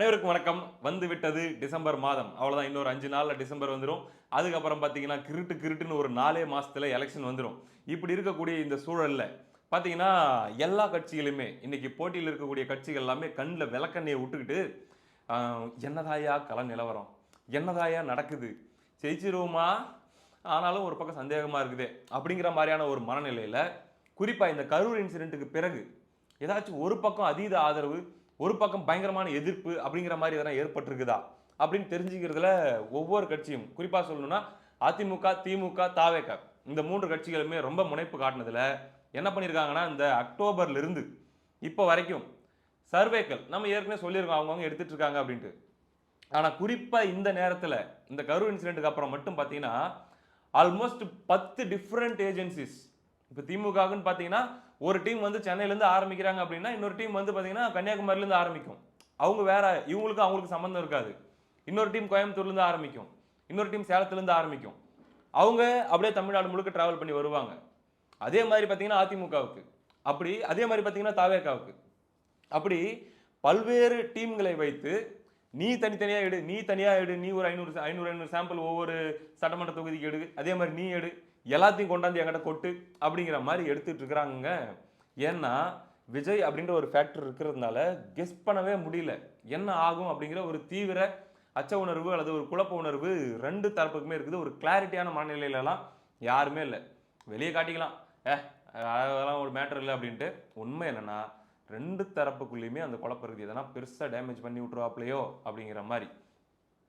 அனைவருக்கும் வணக்கம். வந்து விட்டது டிசம்பர் மாதம். அவ்வளோதான் இன்னொரு அஞ்சு நாளில் டிசம்பர் வந்துடும் அதுக்கப்புறம் பார்த்தீங்கன்னா கிருட்டு கிருட்டுன்னு ஒரு நாலே மாதத்தில் எலெக்ஷன் வந்துடும் இப்படி இருக்கக்கூடிய இந்த சூழலில் பார்த்தீங்கன்னா எல்லா கட்சிகளுமே இன்றைக்கி போட்டியில் இருக்கக்கூடிய கட்சிகள் எல்லாமே கண்ணில் விளக்கண்ணையை விட்டுக்கிட்டு என்னதாயா கல நிலவரம்? என்னதாயா நடக்குது? ஜெயிச்சிருவோமா? ஆனாலும் ஒரு பக்கம் சந்தேகமாக இருக்குது. அப்படிங்கிற மாதிரியான ஒரு மனநிலையில் குறிப்பாக இந்த கரூர் இன்சிடென்ட்டுக்கு பிறகு ஏதாச்சும் ஒரு பக்கம் அதீத ஆதரவு ஒரு பக்கம் பயங்கரமான எதிர்ப்பு அப்படிங்கிற மாதிரி எதனா ஏற்பட்டிருக்குதா? அப்படின்னு தெரிஞ்சுக்கிறதுல ஒவ்வொரு கட்சியும் குறிப்பாக சொல்லணும்னா அதிமுக திமுக தாவேக இந்த மூன்று கட்சிகளுமே ரொம்ப முனைப்பு காட்டினதில் என்ன பண்ணியிருக்காங்கன்னா இந்த அக்டோபர்லேருந்து இப்போ வரைக்கும் சர்வேக்கள் நம்ம ஏற்கனவே சொல்லியிருக்கோம் அவங்கவுங்க எடுத்துகிட்டு இருக்காங்க அப்படின்ட்டு. ஆனால் குறிப்பாக இந்த நேரத்தில் இந்த கரூர் இன்சிடென்ட்டுக்கு அப்புறம் மட்டும் பார்த்தீங்கன்னா ஆல்மோஸ்ட் பத்து டிஃப்ரெண்ட் ஏஜென்சிஸ் இப்போ திமுகவுன்னு பார்த்தீங்கன்னா ஒரு டீம் வந்து சென்னையிலேருந்து ஆரம்பிக்கிறாங்க அப்படின்னா இன்னொரு டீம் வந்து பார்த்தீங்கன்னா கன்னியாகுமரியிலேருந்து ஆரம்பிக்கும். அவங்க வேற இவங்களுக்கு அவங்களுக்கு சம்மந்தம் இருக்காது. இன்னொரு டீம் கோயம்புத்தூர்லேருந்து ஆரம்பிக்கும். இன்னொரு டீம் சேலத்துலேருந்து ஆரம்பிக்கும். அவங்க அப்படியே தமிழ்நாடு முழுக்க ட்ராவல் பண்ணி வருவாங்க. அதே மாதிரி பார்த்தீங்கன்னா அதிமுகவுக்கு. அப்படி அதே மாதிரி பார்த்தீங்கன்னா தாவேக்காவுக்கு. அப்படி பல்வேறு டீம்களை வைத்து நீ தனித்தனியாக எடு நீ தனியாக எடு நீ ஒரு ஐநூறு ஐநூறு ஐநூறு சாம்பிள் ஒவ்வொரு சட்டமன்ற தொகுதிக்கு எடு அதே மாதிரி நீ எடு. எல்லாத்தையும் கொண்டாந்து என்கிட்ட கொட்டு அப்படிங்கிற மாதிரி எடுத்துட்டு இருக்கிறாங்க ஏன்னா விஜய் அப்படின்ற ஒரு ஃபேக்டர் இருக்கிறதுனால கெஸ் பண்ணவே முடியல. என்ன ஆகும் அப்படிங்கிற ஒரு தீவிர அச்ச உணர்வு அல்லது ஒரு குழப்ப உணர்வு ரெண்டு தரப்புக்குமே இருக்குது. ஒரு கிளாரிட்டியான மனநிலையிலலாம் யாருமே இல்லை. வெளியே காட்டிக்கலாம். ஏ அதெல்லாம் ஒரு மேட்டர் இல்லை அப்படின்ட்டு. உண்மை என்னென்னா ரெண்டு தரப்புக்குள்ளேயுமே அந்த குழப்பம் இருக்குது. எதனா பெருசாக டேமேஜ் பண்ணி விட்ருவாப்லையோ அப்படிங்கிற மாதிரி.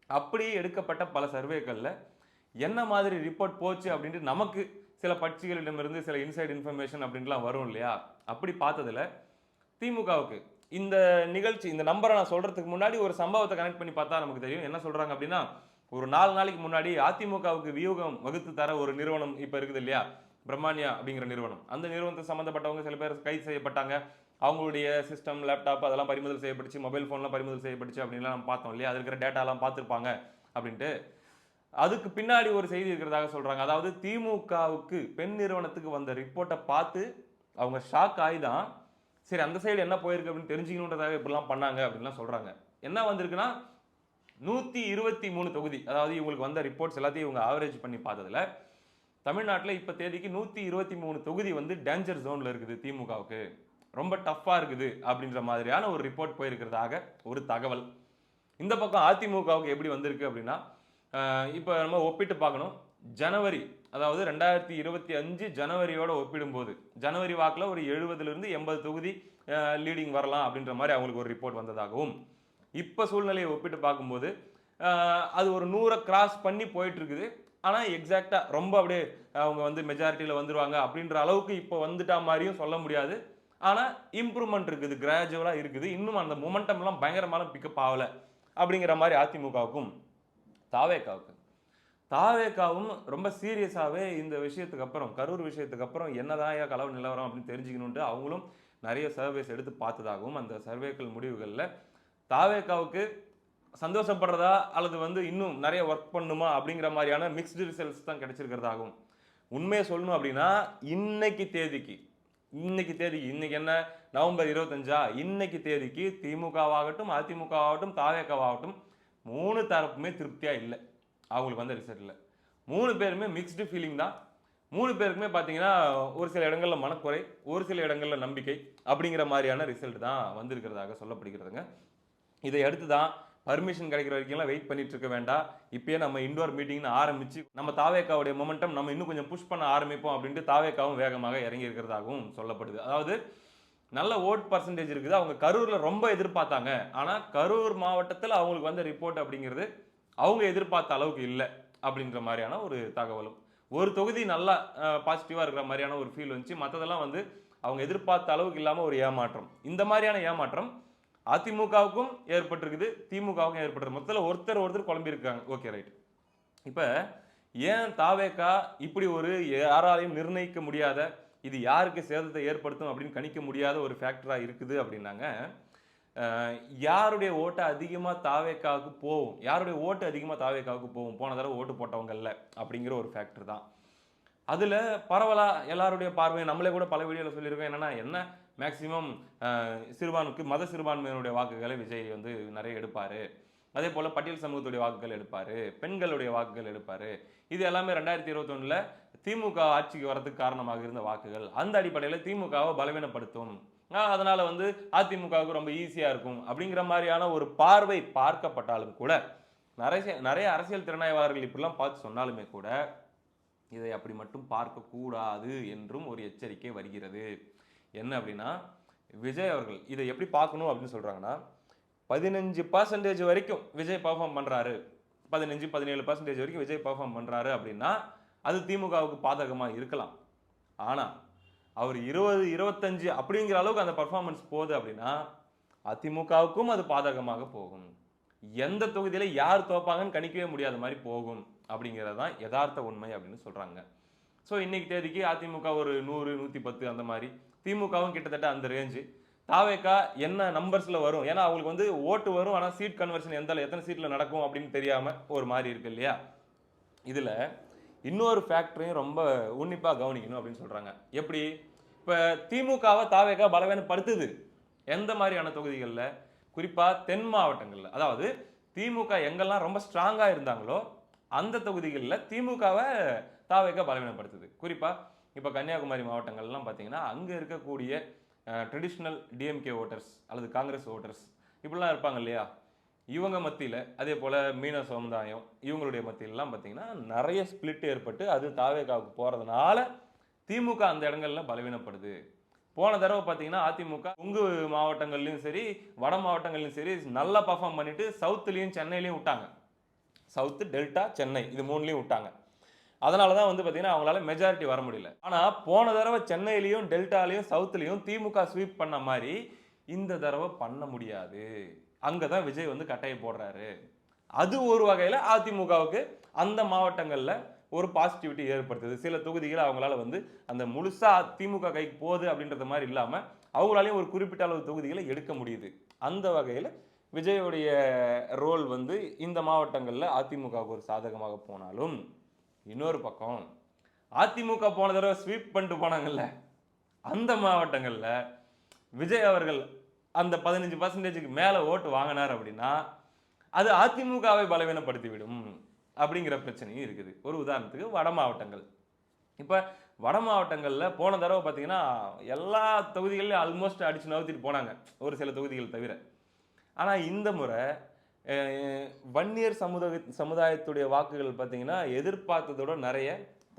அப்படி எடுக்கப்பட்ட பல சர்வேக்களில் என்ன மாதிரி ரிப்போர்ட் போச்சு அப்படின்ட்டு நமக்கு சில பட்சிகளிடமிருந்து சில இன்சைட் இன்ஃபர்மேஷன் அப்படின்லாம் வரும் இல்லையா? அப்படி பார்த்ததில் திமுகவுக்கு இந்த நிகழ்ச்சி இந்த நம்பரை நான் சொல்கிறதுக்கு முன்னாடி ஒரு சம்பவத்தை கனெக்ட் பண்ணி பார்த்தா நமக்கு தெரியும். என்ன சொல்கிறாங்க அப்படின்னா ஒரு நாலு நாளைக்கு முன்னாடி அதிமுகவுக்கு வியூகம் வகுத்து தர ஒரு நிறுவனம் இப்போ இருக்குது இல்லையா? பிரம்மானியா அப்படிங்கிற நிறுவனம். அந்த நிறுவனத்தை சம்மந்தப்பட்டவங்க சில பேர் கைது செய்யப்பட்டாங்க. அவங்களுடைய சிஸ்டம் லேப்டாப் அதெல்லாம் பறிமுதல் செய்யப்பட்டுச்சு மொபைல் ஃபோன்லாம் பறிமுதல் செய்யப்பட்டுச்சு அப்படின்லாம் நம்ம பார்த்தோம் இல்லையா? அது இருக்கிற டேட்டாலாம் பார்த்துருப்பாங்க அப்படின்ட்டு அதுக்கு பின்னாடி ஒரு செய்தி இருக்கிறதாக சொல்றாங்க. அதாவது திமுகவுக்கு பெண் நிறுவனத்துக்கு வந்த ரிப்போர்ட்டை பார்த்து அவங்க ஷாக் ஆகி தான் சரி அந்த சைடு என்ன போயிருக்கு அப்படின்னு தெரிஞ்சுக்கணுன்றதாக இப்படிலாம் பண்ணாங்க அப்படின்லாம் சொல்றாங்க. என்ன வந்திருக்குன்னா நூற்றி இருபத்தி மூணு தொகுதி அதாவது இவங்களுக்கு வந்த ரிப்போர்ட்ஸ் எல்லாத்தையும் இவங்க ஆவரேஜ் பண்ணி பார்த்ததுல தமிழ்நாட்டில் இப்போ தேதிக்கு நூற்றி இருபத்தி மூணு தொகுதி வந்து டேஞ்சர் ஜோனில் இருக்குது திமுகவுக்கு. ரொம்ப டஃப்பாக இருக்குது அப்படின்ற மாதிரியான ஒரு ரிப்போர்ட் போயிருக்கிறதாக ஒரு தகவல். இந்த பக்கம் அதிமுகவுக்கு எப்படி வந்திருக்கு அப்படின்னா இப்போ நம்ம ஒப்பிட்டு பார்க்கணும். ஜனவரி அதாவது ரெண்டாயிரத்தி இருபத்தி அஞ்சு ஜனவரியோட ஒப்பிடும்போது ஜனவரி வாக்கில் ஒரு எழுபதுலேருந்து எண்பது தொகுதி லீடிங் வரலாம் அப்படின்ற மாதிரி அவங்களுக்கு ஒரு ரிப்போர்ட் வந்ததாகவும் இப்போ சூழ்நிலையை ஒப்பிட்டு பார்க்கும்போது அது ஒரு நூறை கிராஸ் பண்ணி போயிட்டுருக்குது. ஆனால் எக்ஸாக்டாக ரொம்ப அப்படியே அவங்க வந்து மெஜாரிட்டியில் வந்துடுவாங்க அப்படின்ற அளவுக்கு இப்போ வந்துட்டா மாதிரியும் சொல்ல முடியாது. ஆனால் இம்ப்ரூவ்மெண்ட் இருக்குது கிராஜுவலாக இருக்குது. இன்னும் அந்த மொமெண்டம்லாம் பயங்கரமான பிக்கப் ஆகலை அப்படிங்கிற மாதிரி அதிமுகவுக்கும் தாவேக்காவுக்கு. தாவேக்காவும் ரொம்ப சீரியஸாகவே இந்த விஷயத்துக்கு அப்புறம் கரூர் விஷயத்துக்கு அப்புறம் என்னதான் களவு நிலவரம் அப்படின்னு தெரிஞ்சுக்கணுன்ட்டு அவங்களும் நிறைய சர்வேஸ் எடுத்து பார்த்ததாகவும் அந்த சர்வேக்கள் முடிவுகளில் தாவேக்காவுக்கு சந்தோஷப்படுறதா அல்லது வந்து இன்னும் நிறைய ஒர்க் பண்ணுமா அப்படிங்கிற மாதிரியான மிக்ஸ்டு ரிசல்ட்ஸ் தான் கிடைச்சிருக்கிறதாகவும். உண்மையை சொல்லணும் அப்படின்னா இன்னைக்கு தேதிக்கு இன்னைக்கு தேதிக்கு இன்னைக்கு என்ன? நவம்பர் இருபத்தஞ்சா? இன்னைக்கு தேதிக்கு திமுகவாகட்டும் அதிமுகவாகட்டும் தாவேக்காவாகட்டும் மூணு தரப்புமே திருப்தியாக இல்லை. அவங்களுக்கு வந்த ரிசல்ட்டில் மூணு பேருமே மிக்ஸ்டு ஃபீலிங் தான். மூணு பேருக்குமே பார்த்தீங்கன்னா ஒரு சில இடங்களில் மனக்குறை ஒரு சில இடங்களில் நம்பிக்கை அப்படிங்கிற மாதிரியான ரிசல்ட் தான் வந்திருக்கிறதாக சொல்லப்படுகிறதுங்க. இதை அடுத்து தான் பர்மிஷன் கிடைக்கிற வரைக்கும்லாம் வெயிட் பண்ணிட்டு இருக்க வேண்டாம். இப்பயே நம்ம இண்டோர் மீட்டிங்னு ஆரம்பிச்சு நம்ம தாவேக்காவுடைய மொமெண்டம் நம்ம இன்னும் கொஞ்சம் புஷ் பண்ண ஆரம்பிப்போம் அப்படின்ட்டு தாவேக்காவும் வேகமாக இறங்கி இருக்கிறதாகவும் சொல்லப்படுது. அதாவது நல்ல ஓட் பர்சன்டேஜ் இருக்குது. அவங்க கரூரில் ரொம்ப எதிர்பார்த்தாங்க. ஆனால் கரூர் மாவட்டத்தில் அவங்களுக்கு வந்த ரிப்போர்ட் அப்படிங்கிறது அவங்க எதிர்பார்த்த அளவுக்கு இல்லை அப்படின்ற மாதிரியான ஒரு தகவலும். ஒரு தொகுதி நல்லா பாசிட்டிவாக இருக்கிற மாதிரியான ஒரு ஃபீல் வந்துச்சு. மற்றதெல்லாம் வந்து அவங்க எதிர்பார்த்த அளவுக்கு இல்லாமல் ஒரு ஏமாற்றம். இந்த மாதிரியான ஏமாற்றம் அதிமுகவுக்கும் ஏற்பட்டிருக்குது திமுகவுக்கும் ஏற்பட்டிருக்கு. மொத்தத்தில் ஒருத்தர் ஒருத்தர் குழம்பியிருக்காங்க. ஓகே ரைட் இப்போ ஏன் தாவேக்கா இப்படி ஒரு யாராலையும் நிர்ணயிக்க முடியாத இது யாருக்கு சேதத்தை ஏற்படுத்தும் அப்படின்னு கணிக்க முடியாத ஒரு ஃபேக்டராக இருக்குது அப்படின்னாங்க. யாருடைய ஓட்டை அதிகமாக தாவேக்காவுக்கு போகும் யாருடைய ஓட்டு அதிகமாக தாவேக்காவுக்கு போகும் போன தடவை ஓட்டு போட்டவங்கல்ல அப்படிங்கிற ஒரு ஃபேக்டர் தான். அதில் பரவலாக எல்லாருடைய பார்வையும் நம்மளே கூட பல வீடியோவில் சொல்லியிருக்கோம். என்னென்னா என்ன? மேக்சிமம் சிறுபான்மைக்கு மத சிறுபான்மையினுடைய வாக்குகளை விஜய் வந்து நிறைய எடுப்பார். அதே போல் பட்டியல் சமூகத்துடைய வாக்குகள் எடுப்பார் பெண்களுடைய வாக்குகள் எடுப்பார். இது எல்லாமே ரெண்டாயிரத்தி இருபத்தொன்னில் திமுக ஆட்சிக்கு வரதுக்கு காரணமாக இருந்த வாக்குகள். அந்த அடிப்படையில் திமுகவை பலவீனப்படுத்தும் அதனால் வந்து அதிமுகவுக்கு ரொம்ப ஈஸியாக இருக்கும் அப்படிங்கிற மாதிரியான ஒரு பார்வை பார்க்கப்பட்டாலும் கூட நிறைய நிறைய அரசியல் திறனாய்வாளர்கள் இப்படிலாம் பார்த்து சொன்னாலுமே கூட இதை அப்படி மட்டும் பார்க்கக்கூடாது என்றும் ஒரு எச்சரிக்கை வருகிறது. என்ன அப்படின்னா விஜய் அவர்கள் இதை எப்படி பார்க்கணும் அப்படின்னு சொல்கிறாங்கன்னா பதினஞ்சு பர்சன்டேஜ் வரைக்கும் விஜய் பர்ஃபார்ம் பண்ணுறாரு பதினஞ்சு பதினேழு பர்சன்டேஜ் வரைக்கும் விஜய் பர்ஃபார்ம் பண்ணுறாரு அப்படின்னா அது திமுகவுக்கு பாதகமாக இருக்கலாம். ஆனால் அவர் இருபது இருபத்தஞ்சு அப்படிங்கிற அளவுக்கு அந்த பர்ஃபார்மன்ஸ் போகுது அப்படின்னா அதிமுகவுக்கும் அது பாதகமாக போகும். எந்த தொகுதியில் யார் தோப்பாங்கன்னு கணிக்கவே முடியாத மாதிரி போகும் அப்படிங்கிறது தான் யதார்த்த உண்மை அப்படின்னு சொல்கிறாங்க ஸோ இன்னைக்கு தேதிக்கு அதிமுக ஒரு நூறு நூற்றி பத்து அந்த மாதிரி. திமுகவும் கிட்டத்தட்ட அந்த ரேஞ்சு தாவேக்கா என்ன நம்பர்ஸில் வரும்? ஏன்னா அவங்களுக்கு வந்து ஓட்டு வரும் ஆனால் சீட் கன்வர்ஷன் எந்த எத்தனை சீட்டில் நடக்கும் அப்படின்னு தெரியாமல் ஒரு மாதிரி இருக்கு இல்லையா? இதில் இன்னொரு ஃபேக்டரையும் ரொம்ப உன்னிப்பாக கவனிக்கணும் அப்படின்னு சொல்கிறாங்க எப்படி? இப்போ திமுகவை தாவேக்கா பலவீனப்படுத்துது. எந்த மாதிரியான தொகுதிகளில்? குறிப்பாக தென் மாவட்டங்களில். அதாவது திமுக எங்கெல்லாம் ரொம்ப ஸ்ட்ராங்காக இருந்தாங்களோ அந்த தொகுதிகளில் திமுகவை தாவேக்கா பலவீனப்படுத்துது. குறிப்பாக இப்போ கன்னியாகுமரி மாவட்டங்கள்லாம் பார்த்தீங்கன்னா அங்கே இருக்கக்கூடிய ட்ரெடிஷ்னல் டிஎம்கே ஓட்டர்ஸ் அல்லது காங்கிரஸ் ஓட்டர்ஸ் இப்படிலாம் இருப்பாங்க இல்லையா? இவங்க மத்தியில் அதே போல் மீன சமுதாயம் இவங்களுடைய மத்தியிலலாம் பார்த்தீங்கன்னா நிறைய ஸ்பிளிட் ஏற்பட்டு அது தாவேகாவுக்கு போகிறதுனால திமுக அந்த இடங்கள்ல பலவீனப்படுது. போன தடவை பார்த்தீங்கன்னா அதிமுக கொங்கு மாவட்டங்கள்லையும் சரி வட மாவட்டங்கள்லையும் சரி நல்லா பர்ஃபார்ம் பண்ணிட்டு சவுத்துலேயும் சென்னையிலையும் விட்டாங்க. சவுத்து டெல்டா சென்னை இது மூணுலேயும் விட்டாங்க. அதனால தான் வந்து பார்த்தீங்கன்னா அவங்களால மெஜாரிட்டி வர முடியல. ஆனால் போன தடவை சென்னையிலையும் டெல்டாலையும் சவுத்துலையும் திமுக ஸ்வீப் பண்ண மாதிரி இந்த தடவை பண்ண முடியாது. அங்கே தான் விஜய் வந்து கட்டையை போடுறாரு. அது ஒரு வகையில் அதிமுகவுக்கு அந்த மாவட்டங்களில் ஒரு பாசிட்டிவிட்டி ஏற்படுத்துது. சில தொகுதிகளை அவங்களால வந்து அந்த முழுசாக திமுக கைக்கு போகுது அப்படின்றது மாதிரி இல்லாமல் அவங்களாலையும் ஒரு குறிப்பிட்ட அளவு தொகுதிகளை எடுக்க முடியுது. அந்த வகையில் விஜயோடைய ரோல் வந்து இந்த மாவட்டங்களில் அதிமுகவுக்கு ஒரு சாதகமாக போனாலும் இன்னொரு பக்கம் அதிமுக போன தடவை ஸ்வீப் பண்ணிட்டு போனாங்கல்ல அந்த மாவட்டங்களில் விஜய் அவர்கள் அந்த பதினஞ்சு பர்சன்டேஜுக்கு மேலே ஓட்டு வாங்கினார் அப்படின்னா அது அதிமுகவை பலவீனப்படுத்திவிடும் அப்படிங்கிற பிரச்சனையும் இருக்குது. ஒரு உதாரணத்துக்கு வட மாவட்டங்கள். இப்போ வட மாவட்டங்களில் போன தடவை பார்த்தீங்கன்னா எல்லா தொகுதிகளிலையும் ஆல்மோஸ்ட் அடித்து நவுத்திட்டு போனாங்க ஒரு சில தொகுதிகள் தவிர. ஆனால் இந்த முறை வன்னியர் சமுதாய சமுதாயத்துடைய வாக்குகள் பார்த்தீங்கன்னா எதிர்பார்த்ததோட நிறைய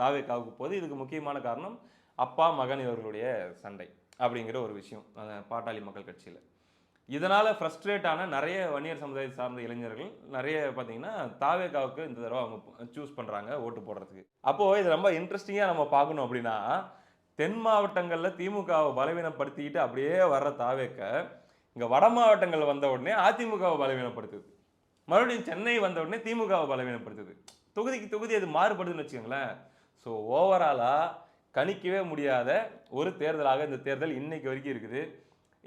தாவேக்காவுக்கு போகுது. இதுக்கு முக்கியமான காரணம் அப்பா மகன் இவர்களுடைய சண்டை அப்படிங்கிற ஒரு விஷயம் அந்த பாட்டாளி மக்கள் கட்சியில். இதனால் ஃப்ரஸ்ட்ரேட் ஆன நிறைய வன்னியர் சமுதாயத்தை சார்ந்த இளைஞர்கள் நிறைய பார்த்தீங்கன்னா தாவேகாவுக்கு இந்த தடவை அவங்க சூஸ் பண்ணுறாங்க ஓட்டு போடுறதுக்கு. அப்போது இது ரொம்ப இன்ட்ரெஸ்டிங்காக நம்ம பார்க்கணும் அப்படின்னா தென் மாவட்டங்களில் திமுகவை பலவீனப்படுத்திக்கிட்டு அப்படியே வர்ற தாவேக்க இங்கே வட மாவட்டங்கள் வந்த உடனே அதிமுகவை பலவீனப்படுத்துது. மறுபடியும் சென்னை வந்த உடனே திமுகவை பலவீனப்படுத்துது. தொகுதிக்கு தொகுதி அது மாறுபடுதுன்னு வச்சுக்கோங்களேன். ஸோ ஓவராலாக கணிக்கவே முடியாத ஒரு தேர்தலாக இந்த தேர்தல் இன்னைக்கு வரைக்கும் இருக்குது.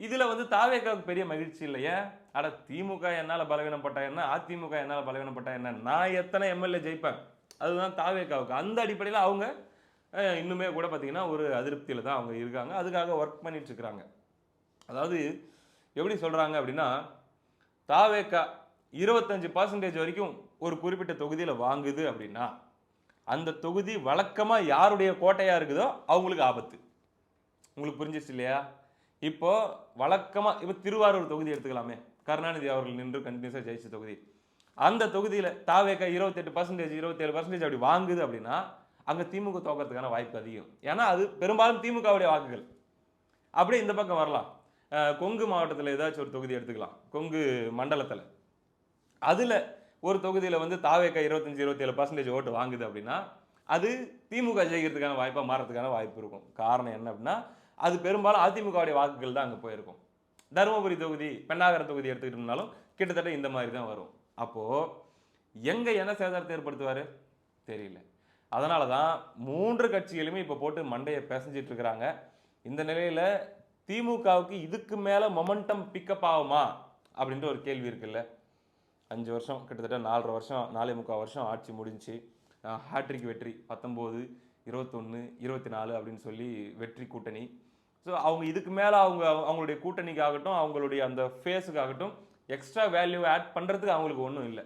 இதில் வந்து தாவேக்காவுக்கு பெரிய மகிழ்ச்சி இல்லையே அட திமுக என்னால் பலவீனப்பட்டா என்ன? அதிமுக என்னால் பலவீனப்பட்டா என்ன? நான் எத்தனை எம்எல்ஏ ஜெயிப்பேன்? அதுதான் தாவேக்காவுக்கு. அந்த அடிப்படையில் அவங்க இன்னுமே கூட பார்த்தீங்கன்னா ஒரு அதிருப்தியில் தான் அவங்க இருக்காங்க. அதுக்காக ஒர்க் பண்ணிட்டு இருக்கிறாங்க. அதாவது எப்படி சொல்கிறாங்க அப்படின்னா தாவேக்கா இருபத்தஞ்சு பர்சன்டேஜ் வரைக்கும் ஒரு குறிப்பிட்ட தொகுதியில் வாங்குது அப்படின்னா அந்த தொகுதி வழக்கமாக யாருடைய கோட்டையாக இருக்குதோ அவங்களுக்கு ஆபத்து. உங்களுக்கு புரிஞ்சிச்சு இல்லையா? இப்போது வழக்கமாக இப்போ திருவாரூர் தொகுதி எடுத்துக்கலாமே. கருணாநிதி அவர்கள் நின்று கண்டினியூஸாக ஜெயிச்ச தொகுதி. அந்த தொகுதியில் தாவேக்கா இருபத்தெட்டு பர்சன்டேஜ் இருபத்தேழு பர்சன்டேஜ் அப்படி வாங்குது அப்படின்னா அங்கே திமுக தோக்கிறதுக்கான வாய்ப்பு அதிகம். ஏன்னா அது பெரும்பாலும் திமுகவுடைய வாக்குகள். அப்படியே இந்த பக்கம் வரலாம். கொங்கு மாவட்டத்தில் ஏதாச்சும் ஒரு தொகுதி எடுத்துக்கலாம். கொங்கு மண்டலத்தில். அதில் ஒரு தொகுதியில் வந்து தாவேக்கா இருபத்தஞ்சி இருபத்தேழு பர்சன்டேஜ் ஓட்டு வாங்குது அப்படின்னா அது திமுக ஜெயிக்கிறதுக்கான வாய்ப்பாக மாறதுக்கான வாய்ப்பு இருக்கும். காரணம் என்ன அப்படின்னா அது பெரும்பாலும் அதிமுகவுடைய வாக்குகள் தான் அங்கே போயிருக்கும். தருமபுரி தொகுதி பெண்ணாகரம் தொகுதி எடுத்துக்கிட்டோம்னாலும் கிட்டத்தட்ட இந்த மாதிரி தான் வரும். அப்போது எங்கே என்ன சேதாரத்தை ஏற்படுத்துவார்? தெரியல. அதனால தான் மூன்று கட்சிகளுமே இப்போ போட்டு மண்டையை பிசைஞ்சிட்டு இருக்கிறாங்க. இந்த நிலையில் திமுகவுக்கு இதுக்கு மேலே மொமெண்டம் பிக்கப் ஆகுமா? அப்படின்ற ஒரு கேள்வி இருக்குல்ல. அஞ்சு வருஷம் கிட்டத்தட்ட நாலரை வருஷம் நாலே முக்கால் வருஷம் ஆட்சி முடிஞ்சு ஹாட்ரிக் வெற்றி பத்தொம்போது இருபத்தொன்று இருபத்தி நாலு அப்படின்னு சொல்லி வெற்றி கூட்டணி. ஸோ அவங்க இதுக்கு மேலே அவங்க அவங்களுடைய கூட்டணிக்காகட்டும் அவங்களுடைய அந்த ஃபேஸுக்காகட்டும் எக்ஸ்ட்ரா வேல்யூ ஆட் பண்ணுறதுக்கு அவங்களுக்கு ஒன்றும் இல்லை.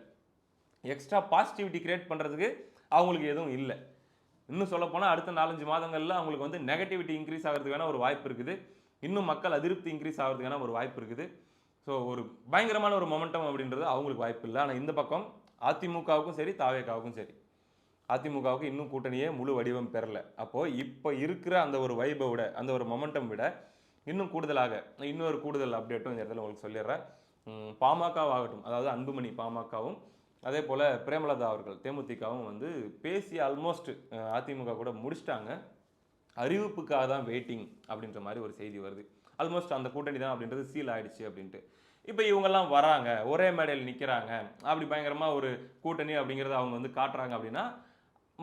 எக்ஸ்ட்ரா பாசிட்டிவிட்டி க்ரியேட் பண்ணுறதுக்கு அவங்களுக்கு எதுவும் இல்லை. இன்னும் சொல்லப்போனால் அடுத்த நாலஞ்சு மாதங்களில் அவங்களுக்கு வந்து நெகட்டிவிட்டி இன்க்ரீஸ் ஆகிறதுக்கான ஒரு வாய்ப்பு இருக்குது. இன்னும் மக்கள் அதிருப்தி இன்க்ரீஸ் ஆகிறதுக்கான ஒரு வாய்ப்பு இருக்குது. ஸோ ஒரு பயங்கரமான ஒரு மொமெண்டம் அப்படின்றது அவங்களுக்கு வாய்ப்பு இல்லை. ஆனால் இந்த பக்கம் அதிமுகவுக்கும் சரி தாவேக்காவுக்கும் சரி அதிமுகவுக்கு இன்னும் கூட்டணியே முழு வடிவம் பெறல. அப்போது இப்போ இருக்கிற அந்த ஒரு வைபை விட அந்த ஒரு மொமெண்டம் விட இன்னும் கூடுதலாக இன்னொரு கூடுதல் அப்டேட்டும் இந்த இடத்துல உங்களுக்கு சொல்லிடுறேன். பாமகவாகட்டும் அதாவது அன்புமணி பாமகவும் அதே போல் பிரேமலதா அவர்கள் தேமுதிகவும் வந்து பேசி ஆல்மோஸ்ட் அதிமுக கூட முடிச்சிட்டாங்க. அறிவிப்புக்காக தான் வெயிட்டிங் அப்படின்ற மாதிரி ஒரு செய்தி வருது. ஆல்மோஸ்ட் அந்த கூட்டணி தான் அப்படின்றது சீல் ஆயிடுச்சு அப்படின்ட்டு. இப்போ இவங்கெல்லாம் வராங்க ஒரே மேடையில் நிற்கிறாங்க அப்படி பயங்கரமாக ஒரு கூட்டணி அப்படிங்கிறத அவங்க வந்து காட்டுறாங்க அப்படின்னா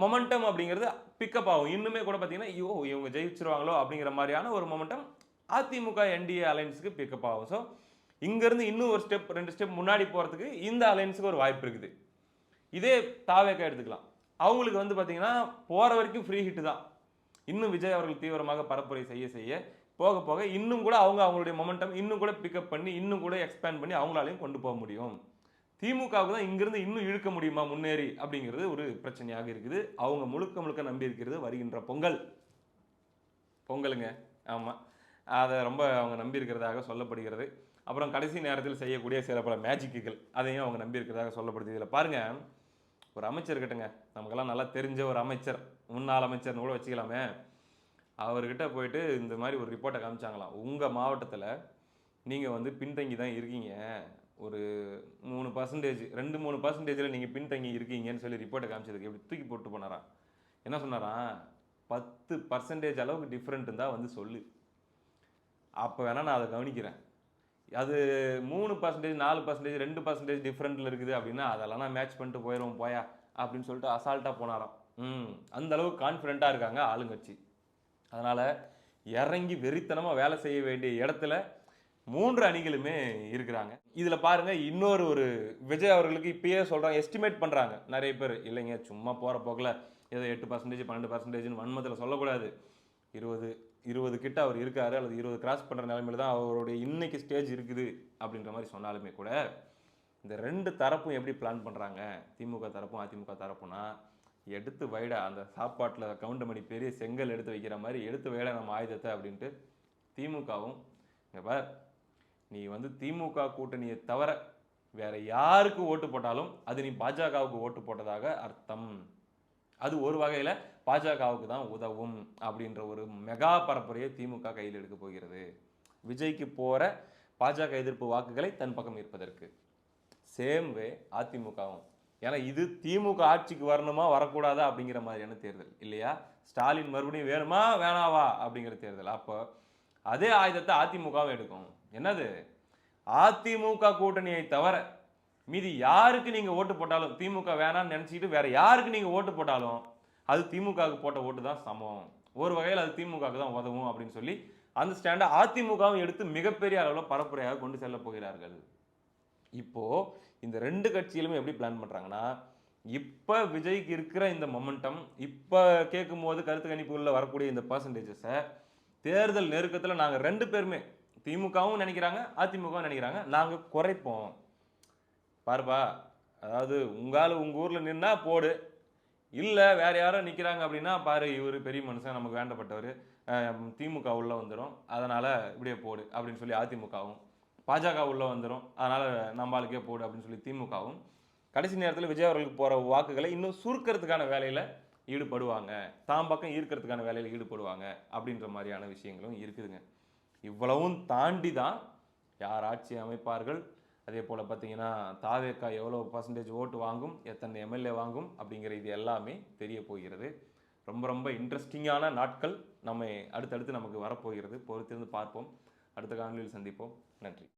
மொமெண்டம் அப்படிங்கிறது பிக்கப் ஆகும். இன்னுமே கூட பார்த்தீங்கன்னா ஐயோ இவங்க ஜெயிச்சிருவாங்களோ அப்படிங்கிற மாதிரியான ஒரு மொமெண்டம் அதிமுக என்டிஏ அலையன்ஸுக்கு பிக்கப் ஆகும். ஸோ இங்கேருந்து இன்னும் ஒரு ஸ்டெப் ரெண்டு ஸ்டெப் முன்னாடி போகிறதுக்கு இந்த அலைன்ஸுக்கு ஒரு வாய்ப்பு இருக்குது. இதே தாவேக்கா எடுத்துக்கலாம். அவங்களுக்கு வந்து பார்த்தீங்கன்னா போகிற வரைக்கும் ஃப்ரீ ஹிட்டு தான். இன்னும் விஜய் அவர்கள் தீவிரமாக பரப்புரை செய்ய செய்ய போக போக இன்னும் கூட அவங்க அவங்களுடைய மொமெண்டம் இன்னும் கூட பிக்கப் பண்ணி இன்னும் கூட எக்ஸ்பேண்ட் பண்ணி அவங்களாலையும் கொண்டு போக முடியும். திமுகவுக்கு தான் இங்கிருந்து இன்னும் இழுக்க முடியுமா முன்னேறி அப்படிங்கிறது ஒரு பிரச்சனையாக இருக்குது. அவங்க முழுக்க முழுக்க நம்பி இருக்கிறது வருகின்ற பொங்கல். பொங்கலுங்க. ஆமாம் அதை ரொம்ப அவங்க நம்பி இருக்கிறதாக சொல்லப்படுகிறது. அப்புறம் கடைசி நேரத்தில் செய்யக்கூடிய சில பல மேஜிக்குகள் அதையும் அவங்க நம்பி இருக்கிறதாக சொல்லப்படுது. இதில் பாருங்கள் ஒரு அமைச்சர் இருக்கட்டுங்க. நமக்கெல்லாம் நல்லா தெரிஞ்ச ஒரு அமைச்சர் முன்னாள் அமைச்சர்னு கூட வச்சுக்கலாமே. அவர்கிட்ட போயிட்டு இந்த மாதிரி ஒரு ரிப்போர்ட்டை காமிச்சாங்களாம். உங்கள் மாவட்டத்தில் நீங்கள் வந்து பின்தங்கி தான் இருக்கீங்க. ஒரு மூணு பர்சன்டேஜ் ரெண்டு மூணு பர்சன்டேஜில் நீங்கள் பின்தங்கி இருக்கீங்கன்னு சொல்லி ரிப்போர்ட்டை காமிச்சதுக்கு எப்படி தூக்கி போட்டு போனாராம். என்ன சொன்னாராம்? பத்து பர்சன்டேஜ் அளவுக்கு டிஃப்ரெண்ட் இருந்தால் வந்து சொல்லு. அப்போ வேணால் நான் அதை கவனிக்கிறேன். அது மூணு பர்சன்டேஜ் நாலு பர்சன்டேஜ் ரெண்டு பர்சன்டேஜ் டிஃப்ரெண்ட்டில் இருக்குது அப்படின்னா அதெல்லாம் நான் மேட்ச் பண்ணிட்டு போயிடுவோம் போயா அப்படின்னு சொல்லிட்டு அசால்ட்டாக போனாராம். ம் அந்த அளவுக்கு கான்ஃபிடெண்ட்டாக இருக்காங்க ஆளுங்கட்சி. அதனால் இறங்கி வெறித்தனமாக வேலை செய்ய வேண்டிய இடத்துல மூன்று அணிகளுமே இருக்கிறாங்க. இதில் பாருங்கள் இன்னொரு ஒரு விஜய் அவர்களுக்கு இப்பயே சொல்கிறாங்க எஸ்டிமேட் பண்ணுறாங்க நிறைய பேர் இல்லைங்க சும்மா போகிற போக்கில் ஏதோ எட்டு பர்சன்டேஜ் பன்னெண்டு பர்சன்டேஜ்னு வன்மத்தில் சொல்லக்கூடாது. இருபது இருபது கிட்ட அவர் இருக்காரு அல்லது இருபது கிராஸ் பண்ணுற நிலைமையில தான் அவருடைய இன்னைக்கு ஸ்டேஜ் இருக்குது அப்படின்ற மாதிரி சொன்னாலுமே கூட இந்த ரெண்டு தரப்பும் எப்படி பிளான் பண்ணுறாங்க திமுக தரப்பும் அதிமுக தரப்புனா எடுத்து வைடா அந்த சாப்பாட்டில் கவுண்டமணி பெரிய செங்கல் எடுத்து வைக்கிற மாதிரி எடுத்து வைடா நம்ம ஆயுதத்தை அப்படின்ட்டு திமுகவும் இங்க பார் நீ வந்து திமுக கூட்டணியை தவிர வேற யாருக்கு ஓட்டு போட்டாலும் அது நீ பாஜகவுக்கு ஓட்டு போட்டதாக அர்த்தம். அது ஒரு வகையில் பாஜகவுக்கு தான் உதவும் அப்படின்ற ஒரு மெகா பரப்புரையை திமுக கையில் எடுக்க போகிறது. விஜய்க்கு போகிற பாஜக எதிர்ப்பு வாக்குகளை தன் பக்கம் இருப்பதற்கு சேம் வே அதிமுகவும். ஏன்னா இது திமுக ஆட்சிக்கு வரணுமா வரக்கூடாதா அப்படிங்கிற மாதிரியான தேர்தல். இல்லையா? ஸ்டாலின் மறுபடியும் வேணுமா வேணாவா அப்படிங்கிற தேர்தல். அப்போ அதே ஆயுதத்தை அதிமுகவும் எடுக்கும். என்னது? அதிமுக கூட்டணியை தவிர மீதி யாருக்கு நீங்கள் ஓட்டு போட்டாலும் திமுக வேணாம்னு நினச்சிக்கிட்டு வேறு யாருக்கு நீங்கள் ஓட்டு போட்டாலும் அது திமுகவுக்கு போட்ட ஓட்டு தான் சமம். ஒரு வகையில் அது திமுகவுக்கு தான் உதவும் அப்படின்னு சொல்லி அந்த ஸ்டாண்டை அதிமுகவும் எடுத்து மிகப்பெரிய அளவில் பரப்புரையாக கொண்டு செல்ல போகிறார்கள். இப்போது இந்த ரெண்டு கட்சியிலுமே எப்படி பிளான் பண்ணுறாங்கன்னா இப்போ விஜய்க்கு இருக்கிற இந்த மொமெண்டம் இப்போ கேட்கும் போது கருத்து கணிப்புகளில் வரக்கூடிய இந்த பர்சன்டேஜஸை தேர்தல் நெருக்கத்தில் நாங்கள் ரெண்டு பேருமே திமுகவும் நினைக்கிறாங்க அதிமுகவும் நினைக்கிறாங்க நாங்கள் குறைப்போம். பாருப்பா அதாவது உங்கால் உங்கள் ஊரில் நின்னா போடு. இல்லை வேறு யாரோ நிற்கிறாங்க அப்படின்னா பாரு இவர் பெரிய மனுஷன் நமக்கு வேண்டப்பட்டவர். திமுக உள்ளே வந்துடும் அதனால் இப்படியே போடு அப்படின்னு சொல்லி அதிமுகவும் பாஜக உள்ளே வந்துடும் அதனால் நம்மளுக்கே போடு அப்படின்னு சொல்லி திமுகவும் கடைசி நேரத்தில் விஜய் அவர்களுக்கு போகிற வாக்குகளை இன்னும் சுருக்கிறதுக்கான வேலையில் ஈடுபடுவாங்க. தாம் பக்கம் ஈர்க்கிறதுக்கான வேலையில் ஈடுபடுவாங்க அப்படின்ற மாதிரியான விஷயங்களும் இருக்குதுங்க. இவ்வளவும் தாண்டி தான் யார் ஆட்சி அமைப்பார்கள் அதே போல் பார்த்தீங்கன்னா தாவேக்கா எவ்வளோ பர்சன்டேஜ் ஓட்டு வாங்கும் எத்தனை எம்எல்ஏ வாங்கும் அப்படிங்கிற இது எல்லாமே தெரிய போகிறது. ரொம்ப ரொம்ப இன்ட்ரெஸ்டிங்கான நாட்கள் நம்ம அடுத்தடுத்து நமக்கு வரப்போகிறது. பொறுத்திருந்து பார்ப்போம். அடுத்த காணொலியில் சந்திப்போம். நன்றி.